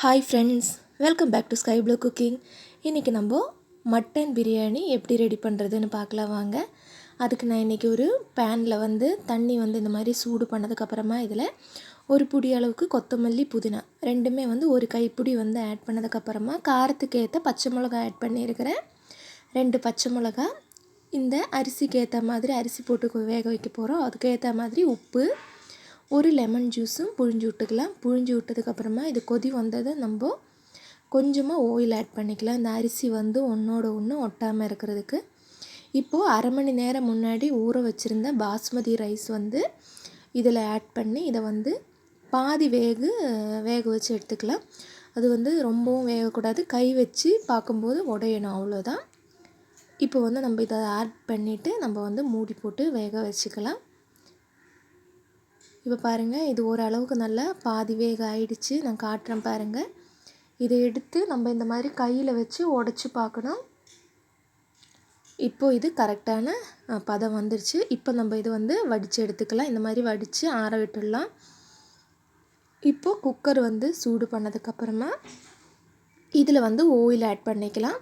Hi friends welcome back to sky blue cooking இன்றைக்கி நம்ம mutton biryani எப்படி ரெடி பண்ணுறதுன்னு பார்க்கலாம் வாங்க. அதுக்கு நான் இன்றைக்கி ஒரு பேனில் வந்து தண்ணி வந்து இந்த மாதிரி சூடு பண்ணதுக்கப்புறமா இதில் ஒரு புடி அளவுக்கு கொத்தமல்லி புதினா ரெண்டுமே வந்து ஒரு கைப்பிடி வந்து ஆட் பண்ணதுக்கப்புறமா காரத்துக்கு ஏற்ற பச்சை மிளகா ஆட் பண்ணியிருக்கிறேன். ரெண்டு பச்சை மிளகா இந்த அரிசிக்கு ஏற்ற மாதிரி அரிசி போட்டு வேக வைக்க போகிறோம் அதுக்கு ஏற்ற மாதிரி உப்பு ஒரு லெமன் ஜூஸும் புழிஞ்சு விட்டுக்கலாம். புழிஞ்சு விட்டதுக்கப்புறமா இது கொதி வந்தது நம்ம கொஞ்சமாக ஆயில் ஆட் பண்ணிக்கலாம். இந்த அரிசி வந்து ஒன்றோட ஒன்று ஒட்டாமல் இருக்கிறதுக்கு. இப்போது அரை மணி நேரம் முன்னாடி ஊற வச்சுருந்த பாஸ்மதி ரைஸ் வந்து இதில் ஆட் பண்ணி இதை வந்து பாதி வேகு வேக வச்சு எடுத்துக்கலாம். அது வந்து ரொம்பவும் வேகக்கூடாது. கை வச்சு பார்க்கும்போது உடையணும் அவ்வளோதான். இப்போ வந்து நம்ம இதை ஆட் பண்ணிவிட்டு நம்ம வந்து மூடி போட்டு வேக வச்சுக்கலாம். இப்போ பாருங்கள் இது ஓரளவுக்கு நல்லா பாதி வேக ஆயிடுச்சு. நான் காட்டுறேன் பாருங்கள் இதை எடுத்து நம்ம இந்த மாதிரி கையில் வச்சு உடச்சி பார்க்கணும். இப்போது இது கரெக்டான பதம் வந்துருச்சு. இப்போ நம்ம இது வந்து வடித்து எடுத்துக்கலாம். இந்த மாதிரி வடித்து ஆற விட்டுடலாம். இப்போது குக்கர் வந்து சூடு பண்ணதுக்கப்புறமா இதில் வந்து ஓயில் ஆட் பண்ணிக்கலாம்.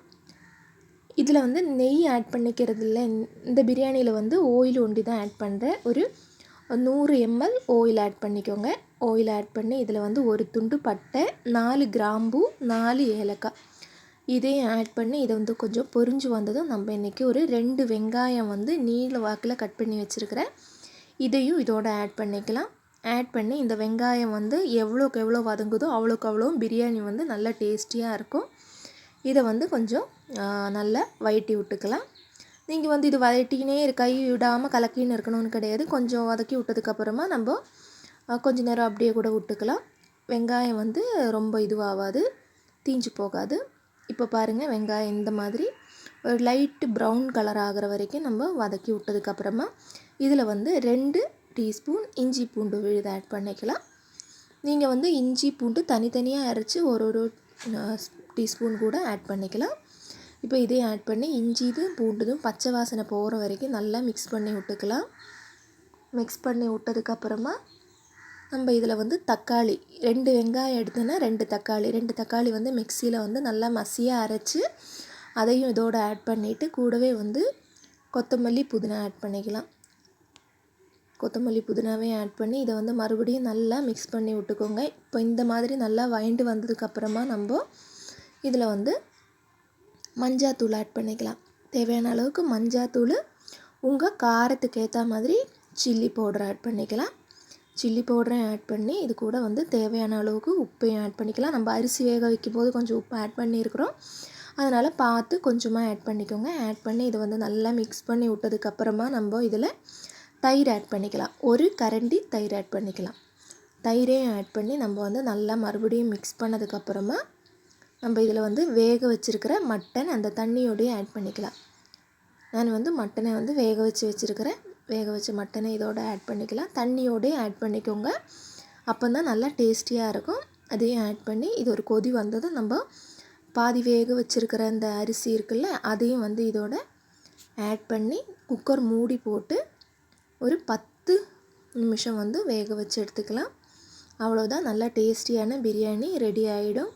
இதில் வந்து நெய் ஆட் பண்ணிக்கிறது இல்லை. இந்த பிரியாணியில் வந்து ஓயில் ஒண்டி தான் ஆட் பண்ணுறேன் ஒரு நூறு எம்எல் ஆயில் ஆட் பண்ணிக்கோங்க. ஆயில் ஆட் பண்ணி இதில் வந்து ஒரு துண்டு பட்டை நாலு கிராம்பு நாலு ஏலக்காய். இதையும் ஆட் பண்ணி இதை வந்து கொஞ்சம் பொரிஞ்சு வந்ததும் நம்ம இன்றைக்கி ஒரு ரெண்டு வெங்காயம் வந்து நீல வாக்கில் கட் பண்ணி வச்சுருக்கிறேன். இதையும் இதோட ஆட் பண்ணிக்கலாம். ஆட் பண்ணி இந்த வெங்காயம் வந்து எவ்வளோக்கு எவ்வளோ வதங்குதோ அவ்வளோக்கு அவ்வளோ பிரியாணி வந்து நல்லா டேஸ்டியாக இருக்கும். இதை வந்து கொஞ்சம் நல்லா வயட்டி விட்டுக்கலாம். நீங்கள் வந்து இது வதட்டிக்கினே கை விடாமல் கலக்கின்னு இருக்கணும்னு கிடையாது. கொஞ்சம் வதக்கி விட்டதுக்கப்புறமா நம்ம கொஞ்சம் நேரம் அப்படியே கூட விட்டுக்கலாம். வெங்காயம் வந்து ரொம்ப இதுவாகாது தீஞ்சு போகாது. இப்போ பாருங்கள் வெங்காயம் இந்த மாதிரி ஒரு லைட்டு ப்ரௌன் கலர் ஆகிற வரைக்கும் நம்ம வதக்கி விட்டதுக்கப்புறமா இதில் வந்து ரெண்டு டீஸ்பூன் இஞ்சி பூண்டு விழுது ஆட் பண்ணிக்கலாம். நீங்கள் வந்து இஞ்சி பூண்டு தனித்தனியாக அரைச்சி ஒரு ஒரு டீஸ்பூன் கூட ஆட் பண்ணிக்கலாம். இப்போ இதையும் ஆட் பண்ணி இஞ்சிதும் பூண்டுதும் பச்சை வாசனை போகிற வரைக்கும் நல்லா மிக்ஸ் பண்ணி விட்டுக்கலாம். மிக்ஸ் பண்ணி விட்டதுக்கப்புறமா நம்ம இதில் வந்து தக்காளி ரெண்டு வெங்காயம் எடுத்தோன்னா ரெண்டு தக்காளி ரெண்டு தக்காளி வந்து மிக்சியில் வந்து நல்லா மசியாக அரைச்சி அதையும் இதோடு ஆட் பண்ணிவிட்டு கூடவே வந்து கொத்தமல்லி புதினா ஆட் பண்ணிக்கலாம். கொத்தமல்லி புதினாவே ஆட் பண்ணி இதை வந்து மறுபடியும் நல்லா மிக்ஸ் பண்ணி விட்டுக்கோங்க. இப்போ இந்த மாதிரி நல்லா வயண்டு வந்ததுக்கப்புறமா நம்ம இதில் வந்து மஞ்சாத்தூள் ஆட் பண்ணிக்கலாம். தேவையான அளவுக்கு மஞ்சாத்தூள் உங்கள் காரத்துக்கு ஏற்ற மாதிரி சில்லி பவுடர் ஆட் பண்ணிக்கலாம். சில்லி பவுடரையும் ஆட் பண்ணி இது கூட வந்து தேவையான அளவுக்கு உப்பையும் ஆட் பண்ணிக்கலாம். நம்ம அரிசி வேக வைக்கும் போது கொஞ்சம் உப்பு ஆட் பண்ணியிருக்கிறோம். அதனால் பார்த்து கொஞ்சமாக ஆட் பண்ணிக்கோங்க. ஆட் பண்ணி இதை வந்து நல்லா மிக்ஸ் பண்ணி விட்டதுக்கப்புறமா நம்ம இதில் தயிர் ஆட் பண்ணிக்கலாம். ஒரு கரண்டி தயிர் ஆட் பண்ணிக்கலாம். தயிரையும் ஆட் பண்ணி நம்ம வந்து நல்லா மறுபடியும் மிக்ஸ் பண்ணதுக்கப்புறமா நம்ம இதில் வந்து வேக வச்சுருக்கிற மட்டன் அந்த தண்ணியோடையே ஆட் பண்ணிக்கலாம். நான் வந்து மட்டனை வந்து வேக வச்சு வச்சுருக்கிறேன். வேக வச்ச மட்டனை இதோட ஆட் பண்ணிக்கலாம். தண்ணியோடய ஆட் பண்ணிக்கோங்க. அப்போ தான் நல்லா டேஸ்டியாக இருக்கும். அதையும் ஆட் பண்ணி இது ஒரு கொதி வந்ததும் நம்ம பாதி வேக வச்சுருக்கிற அந்த அரிசி இருக்குல்ல அதையும் வந்து இதோட ஆட் பண்ணி குக்கர் மூடி போட்டு ஒரு பத்து நிமிஷம் வந்து வேக வச்சு எடுத்துக்கலாம். அவ்வளோதான் நல்லா டேஸ்டியான பிரியாணி ரெடி ஆகிடும்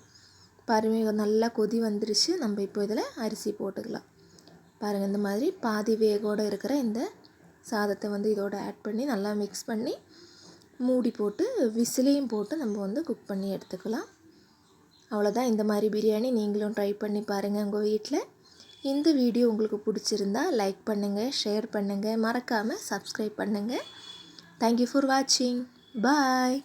பாருங்கள் நல்லா கொதி வந்துருச்சு. நம்ம இப்போ இதில் அரிசி போட்டுக்கலாம். பாருங்கள் இந்த மாதிரி பாதி வேகோடு இருக்கிற இந்த சாதத்தை வந்து இதோட ஆட் பண்ணி நல்லா மிக்ஸ் பண்ணி மூடி போட்டு விசிலையும் போட்டு நம்ம வந்து குக் பண்ணி எடுத்துக்கலாம். அவ்வளோதான் இந்த மாதிரி பிரியாணி நீங்களும் ட்ரை பண்ணி பாருங்கள் உங்கள் வீட்டில் இந்த வீடியோ உங்களுக்கு பிடிச்சிருந்தா லைக் பண்ணுங்கள் ஷேர் பண்ணுங்கள் மறக்காமல் சப்ஸ்கிரைப் பண்ணுங்கள் தேங்க்யூ ஃபார் வாட்சிங் பாய்